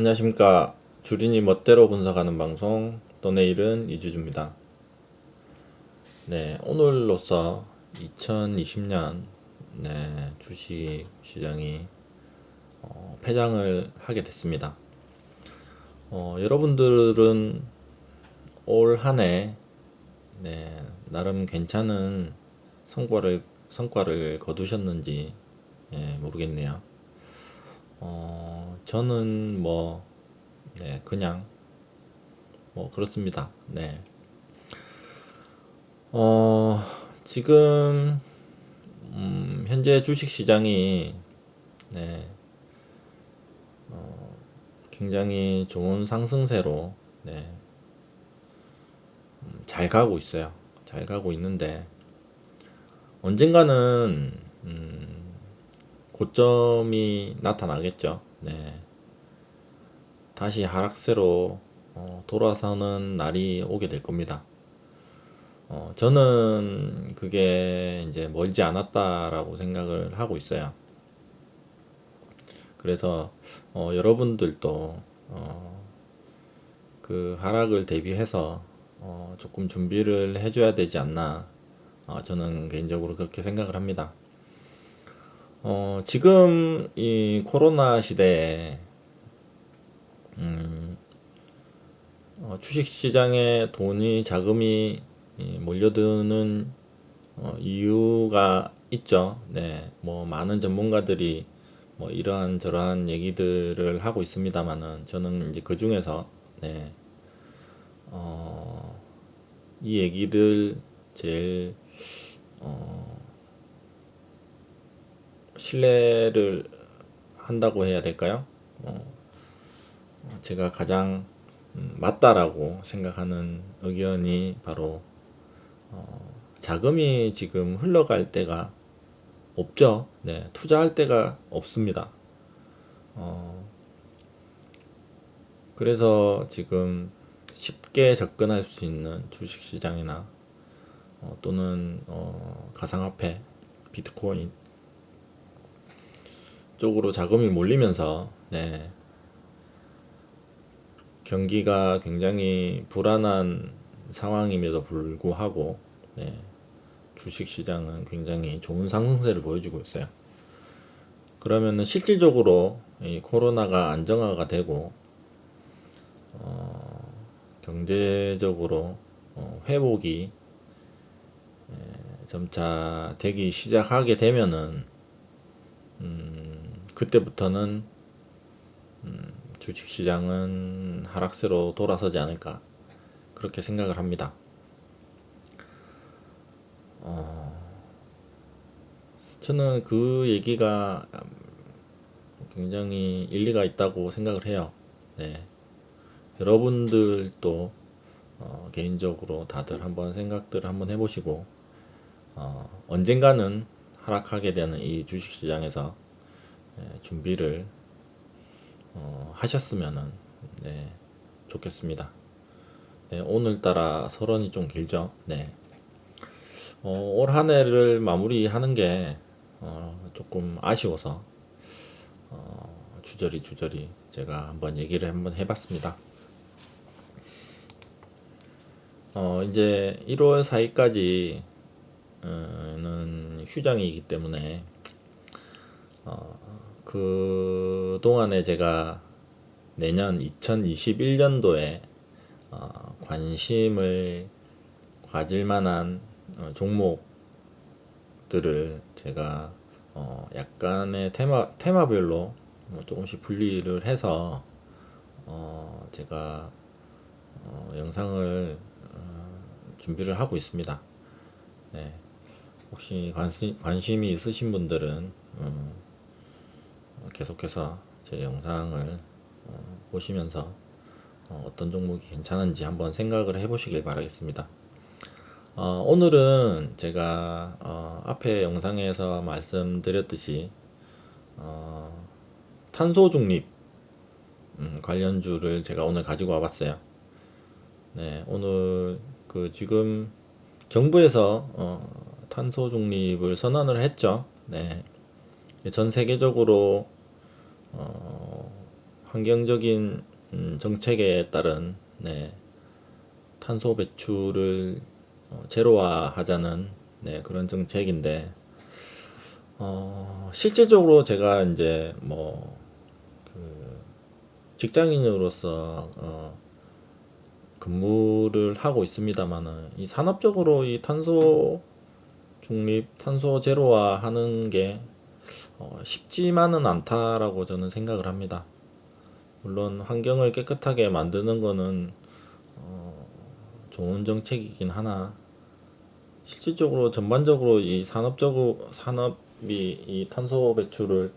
안녕하십니까. 주린이 멋대로 분석하는 방송 또 내일은 이주주입니다. 네, 오늘로서 2020년 네, 주식 시장이 어, 폐장을 하게 됐습니다. 어, 여러분들은 올 한해 네, 나름 괜찮은 성과를 성과를 거두셨는지 예, 모르겠네요. 어, 저는 뭐, 네, 그냥, 뭐, 그렇습니다. 네. 어, 지금, 음, 현재 주식 시장이, 네, 어, 굉장히 좋은 상승세로, 네, 음, 잘 가고 있어요. 잘 가고 있는데, 언젠가는, 음, 고점이 나타나겠죠. 네. 다시 하락세로 어, 돌아서는 날이 오게 될 겁니다. 어, 저는 그게 이제 멀지 않았다라고 생각을 하고 있어요. 그래서 어, 여러분들도 어, 그 하락을 대비해서 어, 조금 준비를 해줘야 되지 않나. 어, 저는 개인적으로 그렇게 생각을 합니다. 어, 지금 이 코로나 시대에 음, 어, 주식 시장에 돈이 자금이 이, 몰려드는 어, 이유가 있죠. 네, 뭐 많은 전문가들이 뭐 이러한 저러한 얘기들을 하고 있습니다만은 저는 이제 그 중에서 네, 어, 이 얘기를 제일 어, 신뢰를 한다고 해야 될까요? 어, 제가 가장 음, 맞다라고 생각하는 의견이 바로 어, 자금이 지금 흘러갈 때가 없죠. 네, 투자할 때가 없습니다. 어, 그래서 지금 쉽게 접근할 수 있는 주식시장이나 어, 또는 어, 가상화폐, 비트코인 쪽으로 자금이 몰리면서 네. 경기가 굉장히 불안한 상황임에도 불구하고 네. 주식 시장은 굉장히 좋은 상승세를 보여주고 있어요. 그러면은 실질적으로 이 코로나가 안정화가 되고 어, 경제적으로 어, 회복이 에, 점차 되기 시작하게 되면은 음, 그때부터는 음, 주식시장은 하락세로 돌아서지 않을까 그렇게 생각을 합니다. 어, 저는 그 얘기가 굉장히 일리가 있다고 생각을 해요. 네. 여러분들도 어, 개인적으로 다들 한번 생각들을 한번 해보시고 어, 언젠가는 하락하게 되는 이 주식시장에서 예, 준비를 어, 하셨으면은 네, 좋겠습니다. 네, 오늘따라 서론이 좀 길죠. 네. 어, 올 한해를 마무리하는 게 어, 조금 아쉬워서 어, 주저리 주저리 제가 한번 얘기를 한번 해봤습니다. 어, 이제 1월 4일까지는 휴장이기 때문에 어, 그 동안에 제가 내년 2021년도에 어, 관심을 가질 만한 어, 종목들을 제가 어, 약간의 테마 테마별로 뭐 조금씩 분리를 해서 어, 제가 어, 영상을 어, 준비를 하고 있습니다. 네. 혹시 관심, 관심이 있으신 분들은 음, 계속해서 제 영상을 어, 보시면서 어, 떤 종목이 괜찮은지 한번 생각을 해보시길 바라겠습니다. 어, 오늘은 제가 어, 앞에 영상에서 말씀드렸듯이 어, 탄소 중립 음, 관련주를 제가 오늘 가지고 와봤어요. 네, 오늘 그 지금 정부에서 어, 탄소 중립을 선언을 했죠. 네. 전 세계적으로 어, 환경적인 음, 정책에 따른 네, 탄소 배출을 어, 제로화하자는 네, 그런 정책인데 어, 실질적으로 제가 이제 뭐 그 직장인으로서 어, 근무를 하고 있습니다만은 이 산업적으로 이 탄소 중립, 탄소 제로화 하는 게 어, 쉽지만은 않다라고 저는 생각을 합니다. 물론 환경을 깨끗하게 만드는 거는 어, 좋은 정책이긴 하나 실질적으로 전반적으로 이 산업적으로 산업이 이 탄소 배출을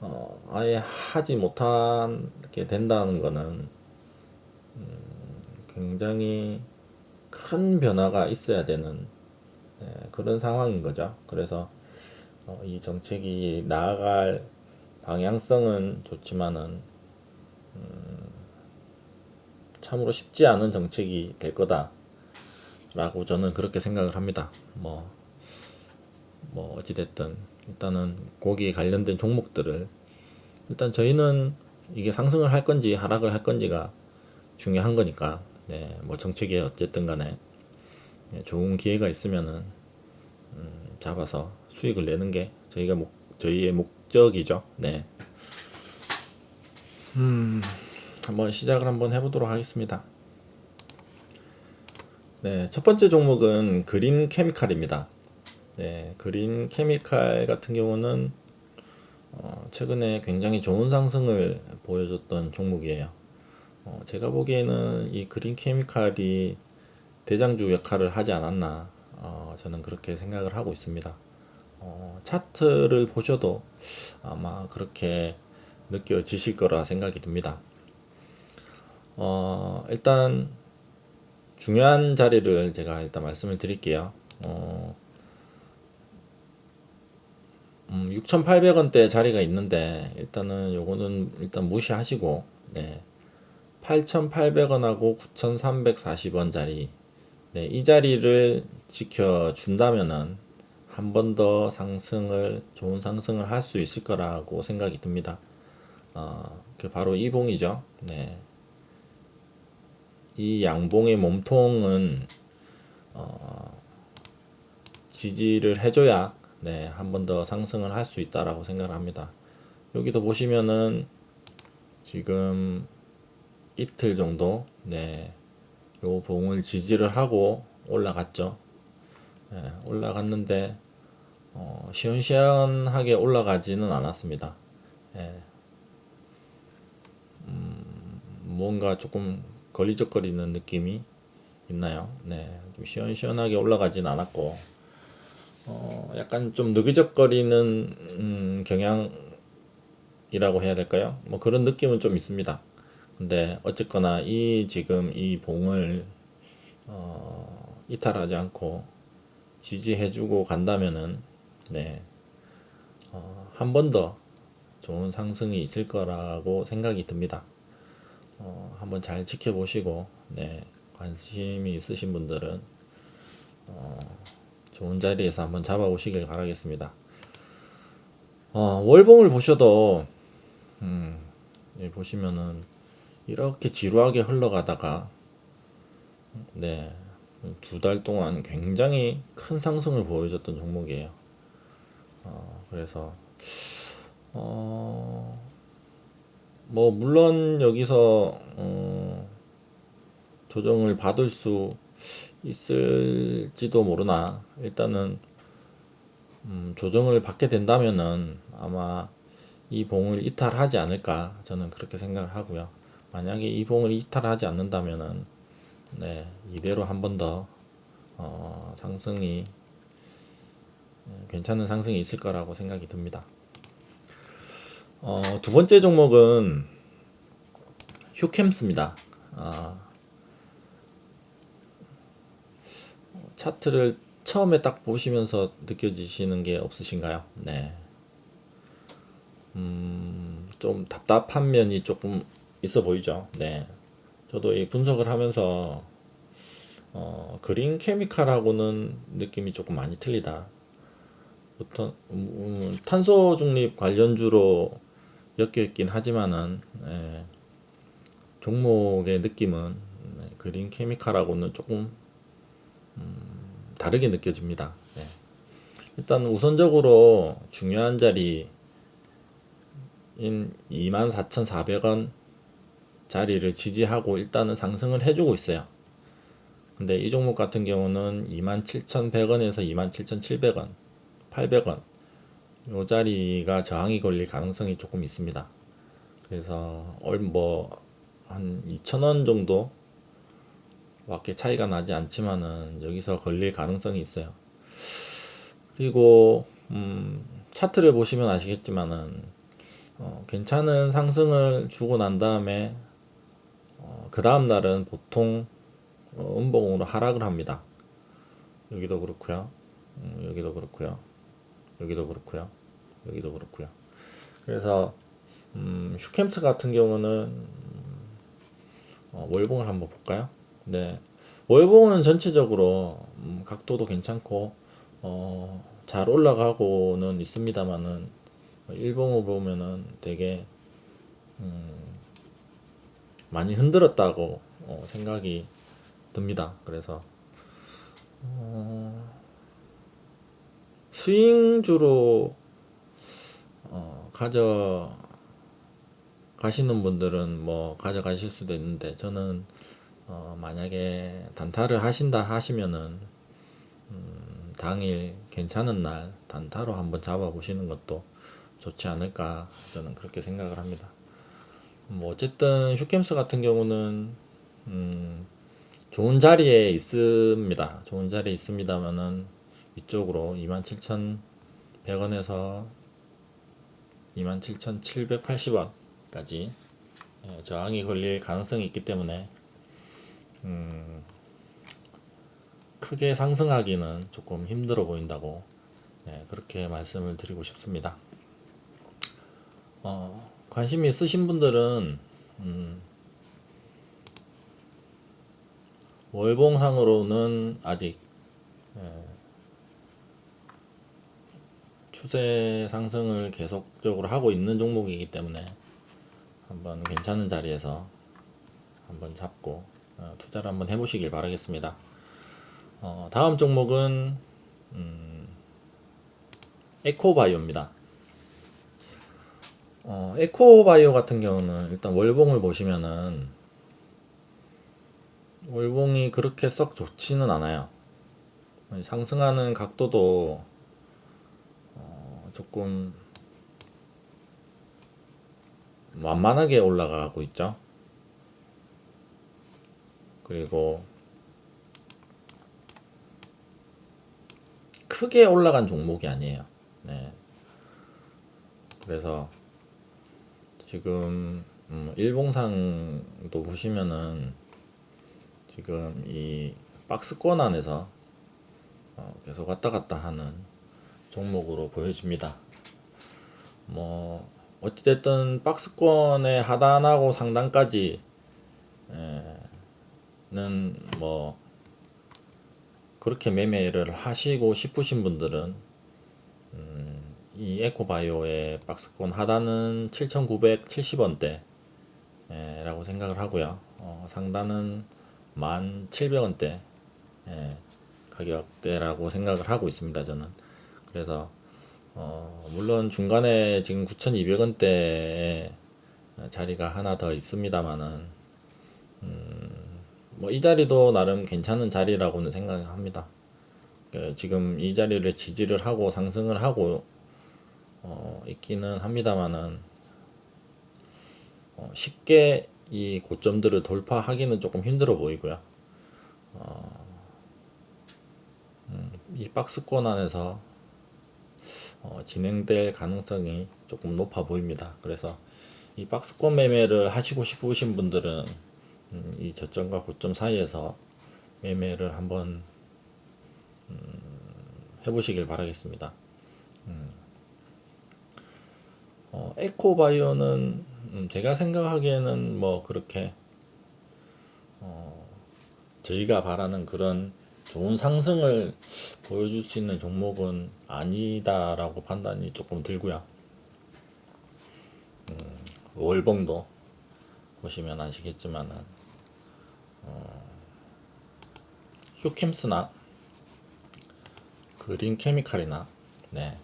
어, 아예 하지 못하게 된다는 거는 음, 굉장히 큰 변화가 있어야 되는 예, 그런 상황인 거죠. 그래서 어, 이 정책이 나아갈 방향성은 좋지만은 음, 참으로 쉽지 않은 정책이 될 거다라고 저는 그렇게 생각을 합니다. 뭐, 뭐 어찌됐든 일단은 거기에 관련된 종목들을 일단 저희는 이게 상승을 할 건지 하락을 할 건지가 중요한 거니까 네, 뭐 정책이 어쨌든 간에 네, 좋은 기회가 있으면은 음, 잡아서 수익을 내는 게 저희가 목, 저희의 목적이죠. 네. 음, 한번 시작을 한번 해보도록 하겠습니다. 네, 첫 번째 종목은 그린 케미칼입니다. 네, 그린 케미칼 같은 경우는 어, 최근에 굉장히 좋은 상승을 보여줬던 종목이에요. 어, 제가 보기에는 이 그린 케미칼이 대장주 역할을 하지 않았나 어, 저는 그렇게 생각을 하고 있습니다. 어, 차트를 보셔도 아마 그렇게 느껴지실 거라 생각이 듭니다. 어, 일단 중요한 자리를 제가 일단 말씀을 드릴게요. 어, 음, 6,800원대 자리가 있는데 일단은 요거는 일단 무시하시고 네. 8,800원하고 9,340원 자리 네, 이 자리를 지켜준다면은 한 번 더 상승을 좋은 상승을 할 수 있을 거라고 생각이 듭니다. 어, 그 바로 이 봉이죠. 네. 이 양봉의 몸통은 어, 지지를 해줘야 네, 한 번 더 상승을 할 수 있다라고 생각을 합니다. 여기도 보시면은 지금 이틀 정도 네, 요 봉을 지지를 하고 올라갔죠. 네, 올라갔는데 어, 시원시원하게 올라가지는 않았습니다. 네. 음, 뭔가 조금 걸리적거리는 느낌이 있나요? 네, 좀 시원시원하게 올라가진 않았고 어, 약간 좀 느그적거리는 음, 경향이라고 해야 될까요? 뭐 그런 느낌은 좀 있습니다. 근데 어쨌거나 이 지금 이 봉을 어, 이탈하지 않고 지지해주고 간다면은 네, 어, 한번 더 좋은 상승이 있을 거라고 생각이 듭니다. 어, 한번 잘 지켜보시고 네, 관심이 있으신 분들은 어, 좋은 자리에서 한번 잡아오시길 바라겠습니다. 어, 월봉을 보셔도 음, 보시면은 이렇게 지루하게 흘러가다가 네, 두 달 동안 굉장히 큰 상승을 보여줬던 종목이에요. 어, 그래서 어, 뭐 물론 여기서 어, 조정을 받을 수 있을지도 모르나 일단은 음, 조정을 받게 된다면은 아마 이 봉을 이탈하지 않을까 저는 그렇게 생각을 하고요. 만약에 이 봉을 이탈하지 않는다면은 네 이대로 한 번더 어, 상승이 괜찮은 상승이 있을 거라고 생각이 듭니다. 어, 두 번째 종목은 휴캠스입니다. 아, 차트를 처음에 딱 보시면서 느껴지시는 게 없으신가요? 네. 음, 좀 답답한 면이 조금 있어 보이죠? 네. 저도 이 분석을 하면서 어, 그린 케미칼하고는 느낌이 조금 많이 틀리다. 보통 음, 탄소 중립 관련주로 엮여 있긴 하지만은 예, 종목의 느낌은 네, 그린 케미칼하고는 조금 음, 다르게 느껴집니다. 예. 일단 우선적으로 중요한 자리인 24,400원 자리를 지지하고 일단은 상승을 해주고 있어요. 근데 이 종목 같은 경우는 27,100원에서 27,700원, 800원 요 자리가 저항이 걸릴 가능성이 조금 있습니다. 그래서 얼뭐한 2,000원 정도 밖에 차이가 나지 않지만은 여기서 걸릴 가능성이 있어요. 그리고 음, 차트를 보시면 아시겠지만은 어, 괜찮은 상승을 주고 난 다음에 어, 그 다음 날은 보통 어, 음봉으로 하락을 합니다. 여기도 그렇고요. 음, 여기도 그렇고요. 여기도 그렇고요. 여기도 그렇고요. 그래서 음, 슈캠스 같은 경우는 음, 어, 월봉을 한번 볼까요? 네, 월봉은 전체적으로 음, 각도도 괜찮고 어, 잘 올라가고는 있습니다만은 일봉을 보면은 되게 음, 많이 흔들었다고 어, 생각이 듭니다. 그래서 어, 스윙주로 어, 가져 가시는 분들은 뭐 가져가실 수도 있는데 저는 어, 만약에 단타를 하신다 하시면은 음, 당일 괜찮은 날 단타로 한번 잡아 보시는 것도 좋지 않을까 저는 그렇게 생각을 합니다. 뭐 어쨌든 슈캠스 같은 경우는 음, 좋은 자리에 있습니다. 좋은 자리에 있습니다만은 이쪽으로 27,100원에서 27,780원까지 예, 저항이 걸릴 가능성이 있기 때문에 음, 크게 상승하기는 조금 힘들어 보인다고 네, 그렇게 말씀을 드리고 싶습니다. 어, 관심 있으신 분들은 음, 월봉상으로는 아직 예, 추세 상승을 계속적으로 하고 있는 종목이기 때문에 한번 괜찮은 자리에서 한번 잡고 어, 투자를 한번 해보시길 바라겠습니다. 어, 다음 종목은 음, 에코바이오입니다. 어, 에코바이오 같은 경우는 일단 월봉을 보시면은 월봉이 그렇게 썩 좋지는 않아요. 상승하는 각도도 어, 조금 완만하게 올라가고 있죠. 그리고 크게 올라간 종목이 아니에요. 네. 그래서 지금 음, 일봉상도 보시면은 지금 이 박스권 안에서 어, 계속 왔다 갔다 하는 종목으로 보여집니다. 뭐 어찌됐든 박스권의 하단하고 상단까지 는뭐 그렇게 매매를 하시고 싶으신 분들은 음, 이 에코바이오의 박스권 하단은 7,970원대 라고 생각을 하고요. 어, 상단은 1,700원대 예, 가격대라고 생각을 하고 있습니다. 저는 그래서 어, 물론 중간에 지금 9,200원대에 자리가 하나 더 있습니다만은 음, 뭐 이 자리도 나름 괜찮은 자리라고는 생각합니다. 그 지금 이 자리를 지지를 하고 상승을 하고 어, 있기는 합니다만은 어, 쉽게 이 고점들을 돌파하기는 조금 힘들어 보이고요. 어, 음, 이 박스권 안에서 어, 진행될 가능성이 조금 높아 보입니다. 그래서 이 박스권 매매를 하시고 싶으신 분들은 음, 이 저점과 고점 사이에서 매매를 한번 음, 해보시길 바라겠습니다. 음. 어, 에코바이오는 음, 제가 생각하기에는 뭐 그렇게 어, 저희가 바라는 그런 좋은 상승을 보여줄 수 있는 종목은 아니다라고 판단이 조금 들고요. 음, 월봉도 보시면 아시겠지만은 어, 휴캠스나 그린 케미칼이나 네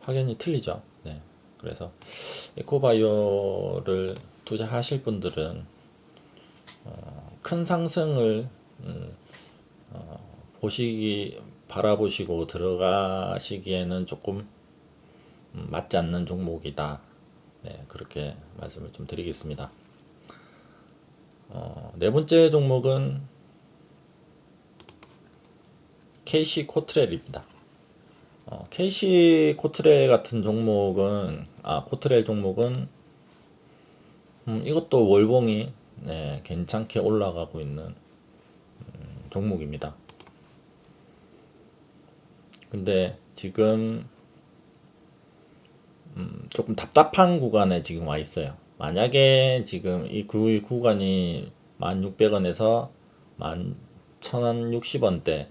확연히 틀리죠. 네 그래서 에코바이오를 투자하실 분들은 어, 큰 상승을 음, 어, 보시기 바라보시고 들어가시기에는 조금 음, 맞지 않는 종목이다. 네, 그렇게 말씀을 좀 드리겠습니다. 어, 네 번째 종목은 KC 코트렐입니다. 어, KC 코트렐 같은 종목은 아 코트렐 종목은 음, 이것도 월봉이 네, 괜찮게 올라가고 있는 음, 종목입니다. 근데 지금 음, 조금 답답한 구간에 지금 와 있어요. 만약에 지금 이 구, 구간이 1,600원에서 1,060원대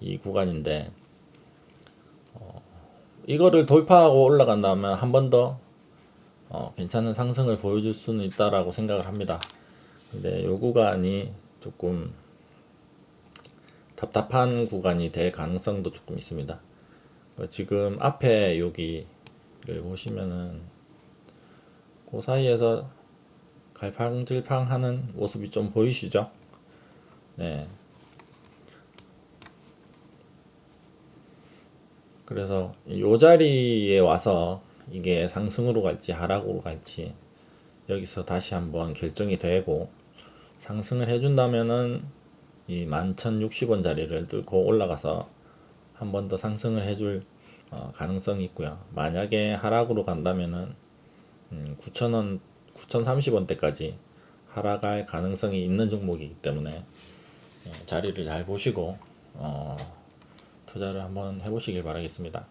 이 구간인데 어, 이거를 돌파하고 올라간다면 한 번 더 어, 괜찮은 상승을 보여줄 수는 있다라고 생각을 합니다. 근데 이 구간이 조금 답답한 구간이 될 가능성도 조금 있습니다. 어, 지금 앞에 여기를 보시면은 그 사이에서 갈팡질팡하는 모습이 좀 보이시죠? 네. 그래서 이 자리에 와서 이게 상승으로 갈지 하락으로 갈지 여기서 다시 한번 결정이 되고 상승을 해준다면은 이 11,060원 자리를 뚫고 올라가서 한 번 더 상승을 해줄 어, 가능성이 있고요. 만약에 하락으로 간다면은 음, 9,000원, 9,030원대까지 하락할 가능성이 있는 종목이기 때문에 예, 자리를 잘 보시고 어, 투자를 한번 해보시길 바라겠습니다.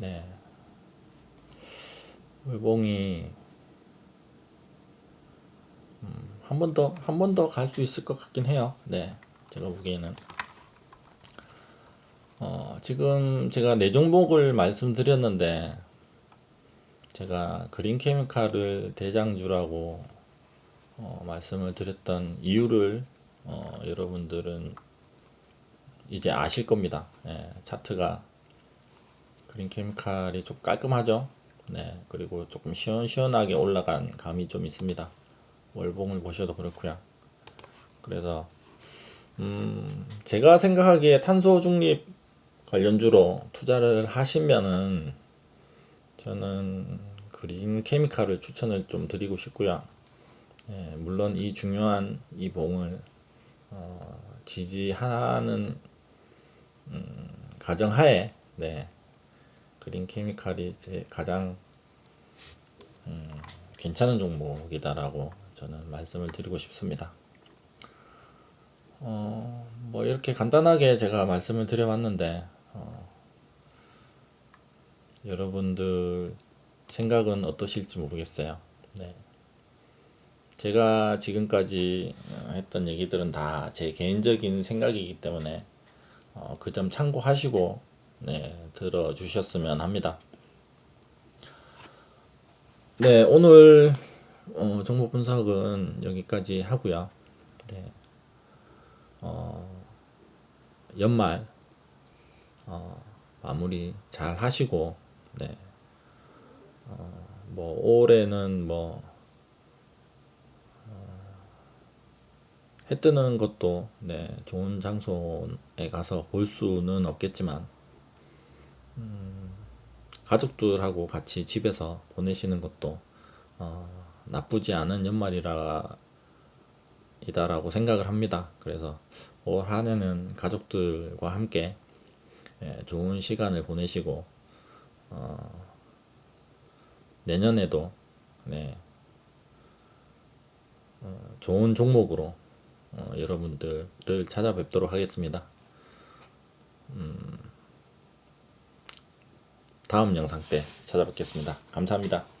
네. 월봉이 한 번 더, 한 번 더 갈 수 있을 것 같긴 해요. 네. 제가 보기에는. 어, 지금 제가 네 종목을 말씀드렸는데, 제가 그린 케미칼을 대장주라고 어, 말씀을 드렸던 이유를 어, 여러분들은 이제 아실 겁니다. 예, 차트가 그린 케미칼이 좀 깔끔하죠. 네, 그리고 조금 시원시원하게 올라간 감이 좀 있습니다. 월봉을 보셔도 그렇고요. 그래서 음, 제가 생각하기에 탄소 중립 관련주로 투자를 하시면은 저는 그린 케미칼을 추천을 좀 드리고 싶고요. 예, 물론 이 중요한 이 봉을 어, 지지하는 음, 가정하에 네, 그린 케미칼이 제 가장 음, 괜찮은 종목이다라고 저는 말씀을 드리고 싶습니다. 어, 뭐 이렇게 간단하게 제가 말씀을 드려봤는데 어, 여러분들 생각은 어떠실지 모르겠어요. 네. 제가 지금까지 했던 얘기들은 다 제 개인적인 생각이기 때문에 어, 그 점 참고하시고 네, 들어주셨으면 합니다. 네, 오늘 어, 정보 분석은 여기까지 하고요. 네. 어, 연말 어, 마무리 잘 하시고 네. 어, 뭐 올해는 뭐 어, 해 뜨는 것도 네, 좋은 장소에 가서 볼 수는 없겠지만 음, 가족들하고 같이 집에서 보내시는 것도 어, 나쁘지 않은 연말이라 이다라고 생각을 합니다. 그래서 올 한해는 가족들과 함께 예, 좋은 시간을 보내시고 어, 내년에도 네, 어, 좋은 종목으로 어, 여러분들을 찾아뵙도록 하겠습니다. 음, 다음 영상 때 찾아뵙겠습니다. 감사합니다.